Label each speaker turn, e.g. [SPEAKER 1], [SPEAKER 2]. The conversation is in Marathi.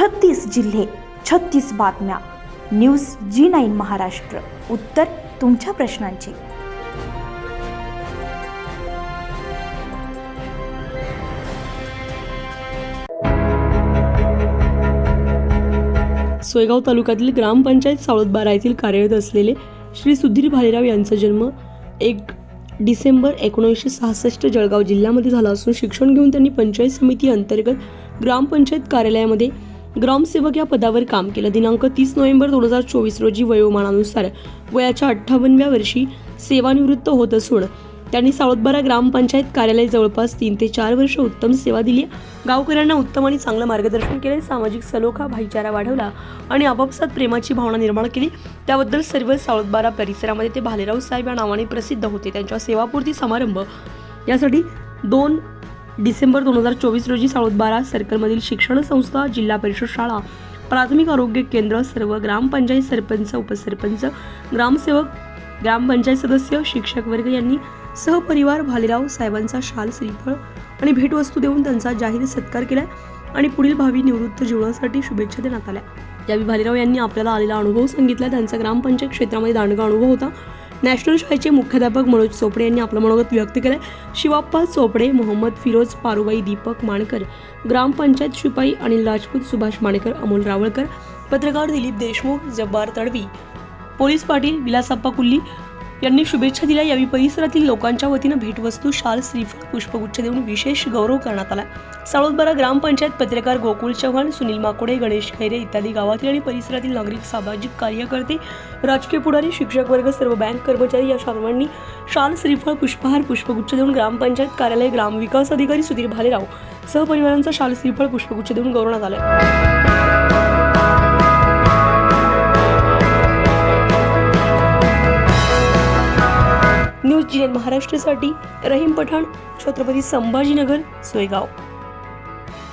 [SPEAKER 1] छत्तीस जिल्हे छत्तीस बातम्या. News Zee nine Maharashtra. उत्तर तुमच्या प्रश्नांची.
[SPEAKER 2] सोयगाव तालुक्यातील ग्रामपंचायत सावळतबारा येथील कार्यरत असलेले श्री सुधीर भालेराव यांचा जन्म एक डिसेंबर एकोणीसशे सहासष्ट जळगाव जिल्ह्यामध्ये झाला असून शिक्षण घेऊन त्यांनी पंचायत समिती अंतर्गत ग्रामपंचायत कार्यालयामध्ये ग्रामसेवक या पदावर काम केलं. दिनांक तीस नोव्हेंबर दोन हजार चोवीस रोजी वयोमानानुसार वयाच्या अठ्ठावन्नव्या वर्षी सेवानिवृत्त होत असून त्यांनी साळोदबारा ग्रामपंचायत कार्यालय जवळपास तीन ते चार वर्ष उत्तम सेवा दिली. गावकऱ्यांना उत्तम आणि चांगलं मार्गदर्शन केले. सामाजिक सलोखा भाईचारा वाढवला आणि आपापसात प्रेमाची भावना निर्माण केली. त्याबद्दल सर्व साळोदबारा परिसरामध्ये ते भालेराव साहेब या नावाने प्रसिद्ध होते. त्यांच्या सेवापूर्ती समारंभ यासाठी दोन डिसेंबर दोन हजार चोवीस रोजी साळोदबारा सर्कलमधील शिक्षण संस्था जिल्हा परिषद शाळा प्राथमिक आरोग्य केंद्र सर्व ग्रामपंचायत सरपंच उपसरपंच ग्रामसेवक ग्रामपंचायत सदस्य शिक्षक वर्ग यांनी सहपरिवार भालेराव साहेबांचा शाल श्रीफळ आणि भेटवस्तू देऊन त्यांचा जाहीर सत्कार केला आणि पुढील भावी निवृत्त जीवनासाठी शुभेच्छा देण्यात आल्या. यावेळी भालेराव यांनी आपल्याला आलेला अनुभव सांगितला. त्यांचा ग्रामपंचायत क्षेत्रामध्ये दांडगा अनुभव होता. नॅशनल शाळेचे मुख्याध्यापक मनोज चोपडे यांनी आपलं मनोगत व्यक्त केलं शिवाप्पा चोपडे मोहम्मद फिरोज पारुबाई दीपक माणकर ग्रामपंचायत शिपाई अनिल राजपूत सुभाष माणकर अमोल रावळकर पत्रकार दिलीप देशमुख जब्बार तडवी पोलीस पाटील विलासप्पा कुल्ली यांनी शुभेच्छा दिल्या. यावेळी परिसरातील लोकांच्या वतीनं भेटवस्तू शाल श्रीफळ पुष्पगुच्छ देऊन विशेष गौरव करण्यात आला. साळोदबरा ग्रामपंचायत पत्रकार गोकुळ चव्हाण सुनील माकोडे गणेश खैरे इत्यादी गावातील आणि परिसरातील नागरिक सामाजिक कार्यकर्ते राजकीय पुढारी शिक्षक वर्ग सर्व बँक कर्मचारी या सर्वांनी शाल श्रीफळ पुष्पहार पुष्पगुच्छ देऊन ग्रामपंचायत कार्यालय ग्रामविकास अधिकारी सुधीर भालेराव सहपरिवारांचा शाल श्रीफळ पुष्पगुच्छ देऊन गौरवण्यात आलं. न्यूज जी महाराष्ट्रासाठी रहीम पठाण छत्रपती संभाजीनगर सोयगाव.